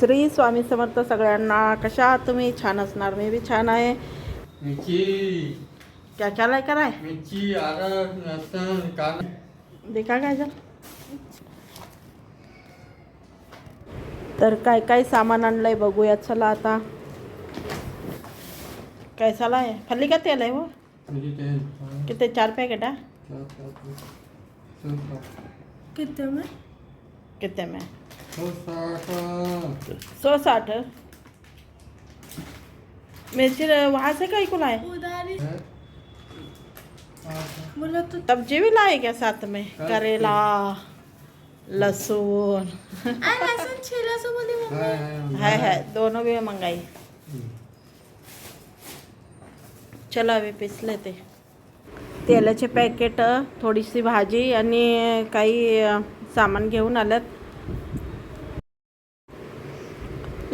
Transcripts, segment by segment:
श्री स्वामी समर्थ सगळ्यांना कशा आहात तुम्ही? छान असणार मी बी छान आहे. क्या क्या लाय कराय? देखा काय तर काय काय सामान आणलंय बघूया चला आता. काय चाला आहे फल्ली का तेल आहे हो? ते किती? चार पॅकेट आहे कितने में कितने में सौ साठ मिर्ची वहाँ से कहीं को लाए है? बोला तो सब्जी भी लाए क्या? साथ में करेला लहसुन है, है, दोनों भी मंगाई. चला अभी पीस लेते तेलाचे पॅकेट थोडीशी भाजी आणि काही सामान घेऊन आल्यात.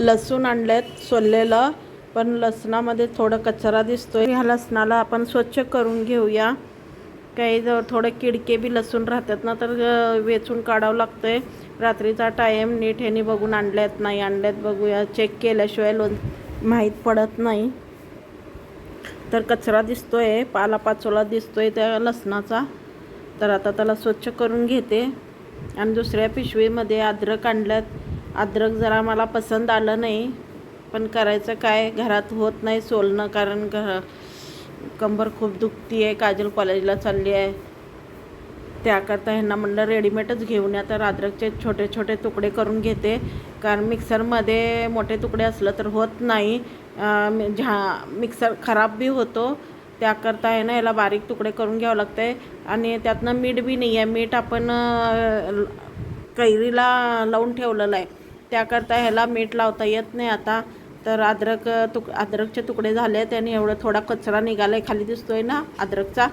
लसूण आणलेत सोललेलं पण लसणामध्ये थोडं कचरा दिसतोय. ह्या लसणाला आपण स्वच्छ करून घेऊया. काही जर थोडे किडके बी लसूण राहतात ना तर वेचून काढावं लागतंय. रात्रीचा टाईम नीट ह्यानी बघून आणल्यात नाही आणल्यात बघूया. चेक केल्याशिवाय लोन माहीत पडत नाही. तर कचरा दिसतोय पालापाचोळा दिसतो दिसतोय त्या लसणाचा. तर आता त्याला स्वच्छ करून घेते. आणि दुसऱ्या पिशवीमध्ये अद्रक आणल्यात. अद्रक जरा मला पसंत आलं नाही पण करायचं काय? घरात होत नाही सोलणं कारण घ कंबर खूप दुखती आहे काजल कॉलेजला चालली आहे त्याकरता ह्यांना म्हणलं रेडीमेडच घेऊन या तर अद्रकचे छोटे छोटे तुकडे करून घेते. कारण मिक्सरमध्ये मोठे तुकडे असलं तर होत नाही. मी- झा मिक्सर खराब बी होतो. त्याकरता आहे ना याला बारीक तुकडे करून घ्यावं लागतं आहे आणि त्यातनं मीठ बी नाही आहे मीठ आपण कैरीला लावून ठेवलेलं आहे. त्याकरता ह्याला मीठ लावता येत नाही आता. तर अद्रक तुक अद्रकचे तुकडे झाले आहेत आणि एवढं थोडा कचरा निघाला आहे खाली दिसतो आहे ना अद्रकचा.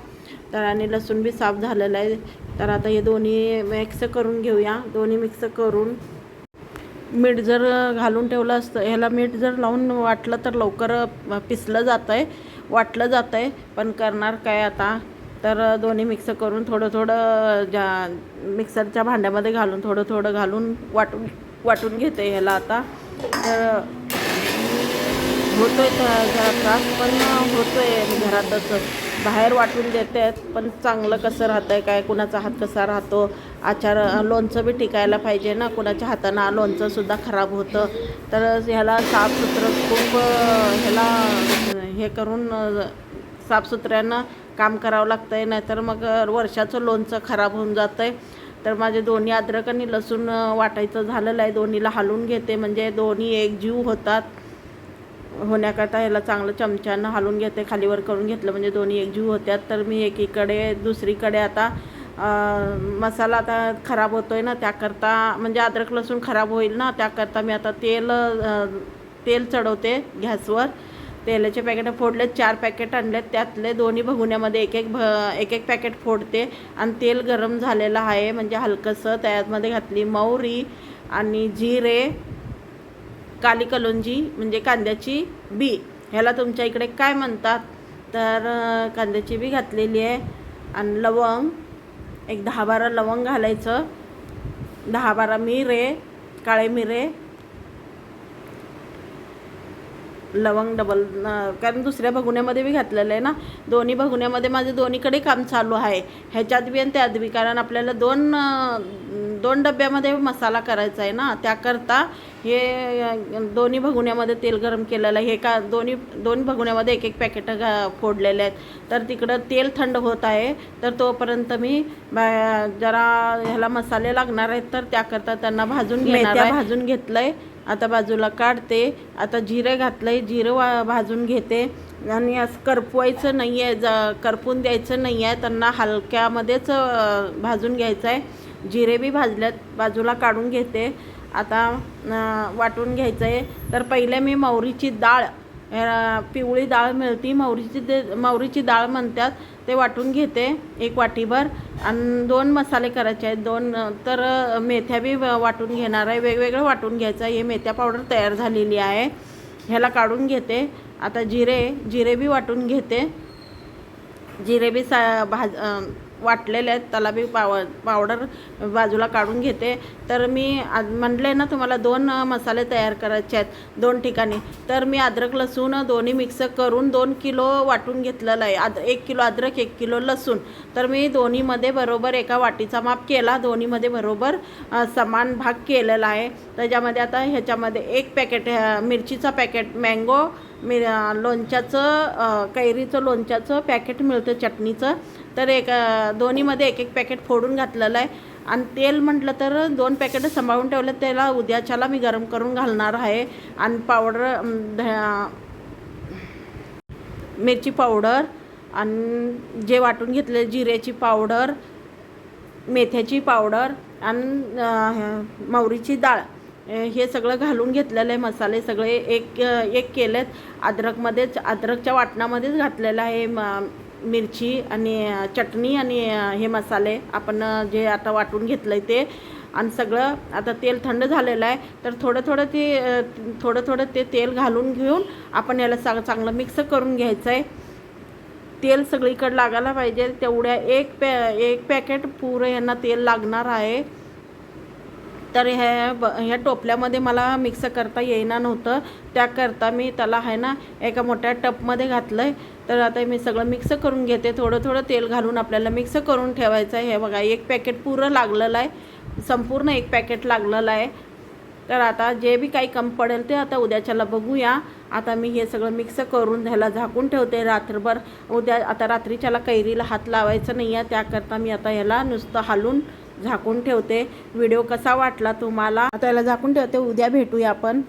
तर आणि लसूण बी साफ झालेलं आहे. तर आता हे दोन्ही मिक्स करून घेऊया. दोन्ही मिक्स करून मीठ जर घालून ठेवलं असतं ह्याला मीठ जर लावून वाटलं तर लवकर पिसलं जातं आहे वाटलं जातं आहे पण करणार काय आता? तर दोन्ही मिक्स करून थोडं थोडं ज्या मिक्सरच्या भांड्यामध्ये घालून थोडं थोडं घालून वाटून वाटून घेते ह्याला आता. तर होतोय आहे जरा त्रास पण होतोय घरातच. बाहेर वाटून देते आहेत पण चांगलं कसं राहतं आहे काय कुणाचा हात कसा राहतो? आचार लोणचं बी टिकायला पाहिजे ना कुणाच्या हातानं लोणचंसुद्धा खराब होतं. तर ह्याला साफसुथरं खूप ह्याला हे करून साफसुथऱ्यानं काम करावं लागतं आहे नाहीतर मग वर्षाचं लोणचं खराब होऊन जातं आहे तर माझे दोन्ही अद्रक आणि लसूण वाटायचं झालेलं आहे. दोन्हीला हलवून घेते. म्हणजे दोन्ही एक जीव होतात. होण्याकरता ह्याला चांगलं चमच्यानं हलवून घेते. खालीवर करून घेतलं म्हणजे दोन्ही एकजीव होत्यात. तर मी एकीकडे दुसरीकडे आता मसाला आता खराब होतो आहे ना त्याकरता म्हणजे अद्रक लसूण खराब होईल ना त्याकरता मी आता तेल तेल चढवते गॅसवर. तेलाचे पॅकेट फोडले चार पॅकेट आणले त्यातले दोन्ही भगुण्यामध्ये एक एक भ एक एक पॅकेट फोडते. आणि तेल गरम झालेलं आहे म्हणजे हलकंसं त्यामध्ये घातली मौरी आणि जिरे काली कलोंजी म्हणजे कांद्याची बी. ह्याला तुमच्या इकडे काय म्हणतात? तर कांद्याची बी घातलेली आहे. आणि लवंग एक दहा बारा लवंग घालायचं. दहा बारा मिरे काळे मिरे लवंग डबल कारण दुसऱ्या भगुन्यामध्ये बी घातलेलं आहे ना दोन्ही भगुन्यामध्ये माझे दोन्हीकडे काम चालू आहे. ह्याच्यात बी आणि त्यात बी कारण आपल्याला दोन दोन डब्यामध्ये मसाला करायचा आहे ना त्याकरता हे दोन्ही भगुन्यामध्ये तेल गरम केलेलं आहे. हे का दोन्ही दोन भगुन्यामध्ये एक एक पॅकेट घा फोडलेले आहेत. तर तिकडं तेल थंड होत आहे. तर तोपर्यंत मी जरा ह्याला मसाले लागणार आहेत तर त्याकरता त्यांना भाजून घेणार आहे. भाजून घेतलंय. आता बाजूला काढते. आता जिरे घातलंय जिरं वा भाजून घेते. आणि असं करपवायचं नाही आहे ज करपून द्यायचं नाही आहे त्यांना हलक्यामध्येच भाजून घ्यायचं आहे जिरे बी भाजल्यात बाजूला काढून घेते. आता वाटून घ्यायचं आहे तर पहिले मी मोहरीची डाळ पिवळी डाळ मिळती. मोहरीची दे मोहरीची डाळ म्हणतात. ते वाटून घेते एक वाटीभर. आणि दोन मसाले करायचे आहेत. दोन तर मेथ्या बी व- वाटून घेणार आहे. वेगवेगळं वाटून घ्यायचं आहे. हे मेथ्या पावडर तयार झालेली आहे. ह्याला काढून घेते. आता जिरे जिरे बी वाटून घेते. जिरे बी सा भाज वाटलेले आहेत त्याला बी पाव पावडर बाजूला काढून घेते. तर मी आज म्हणले ना तुम्हाला दोन मसाले तयार करायचे आहेत दोन ठिकाणी. तर मी अद्रक लसूण दोन्ही मिक्स करून दोन किलो वाटून घेतलेलं आहे. आद एक किलो अद्रक एक किलो लसूण. तर मी दोन्हीमध्ये बरोबर एका वाटीचा माप केला. दोन्हीमध्ये बरोबर समान भाग केलेला आहे. त्याच्यामध्ये आता ह्याच्यामध्ये एक पॅकेट मिरचीचा पॅकेट मँगो मिर लोणच्याचं कैरीचं लोणच्याचं पॅकेट मिळतं चटणीचं. तर एक दोन्हीमध्ये एक एक पॅकेट फोडून घातलेलं आहे. आणि तेल म्हटलं तर दोन पॅकेट सांभाळून ठेवलं त्याला उद्याच्याला मी गरम करून घालणार आहे. आणि पावडर मिरची पावडर आणि जे वाटून घेतले जिऱ्याची पावडर मेथ्याची पावडर आणि मोहरीची डाळ हे सगळं घालून घेतलेलं आहे. मसाले सगळे एक एक केलेत. अद्रकमध्येच अद्रकच्या वाटणामध्येच घातलेलं आहे. म- मिरची आणि चटणी आणि हे मसाले आपण जे आता वाटून घेतलं आहे ते. आणि सगळं आता तेल थंड झालेलं आहे तर थोडं थोडं ते थोडं थोडं ते तेल घालून घेऊन आपण याला चांग चांगलं मिक्स करून घ्यायचं आहे तेल सगळीकडे लागायला पाहिजे तेवढ्या एक पॅ एक पॅकेट पुरं यांना तेल लागणार आहे. तर ह्या ब ह्या टोपल्यामध्ये मला मिक्स करता येईना नव्हतं त्याकरता मी त्याला आहे ना एका मोठ्या टपमध्ये घातलं आहे तर आता मी सगळं मिक्स करून घेते. थोडं थोडं तेल घालून आपल्याला मिक्स करून ठेवायचं आहे. हे बघा एक पॅकेट पुरं लागलेलं आहे. संपूर्ण एक पॅकेट लागलेलं आहे. तर आता जे बी काही कम पडेल ते आता उद्याच्याला बघूया. आता मी हे सगळं मिक्स करून ह्याला झाकून ठेवते रात्रभर. उद्या आता रात्रीच्याला कैरीला हात लावायचं नाही आहे त्याकरता मी आता ह्याला नुसतं हालून झाकून ठेवते. व्हिडिओ कसा वाटला तुम्हाला? आता याला झाकून ठेवते. उद्या भेटूया आपण.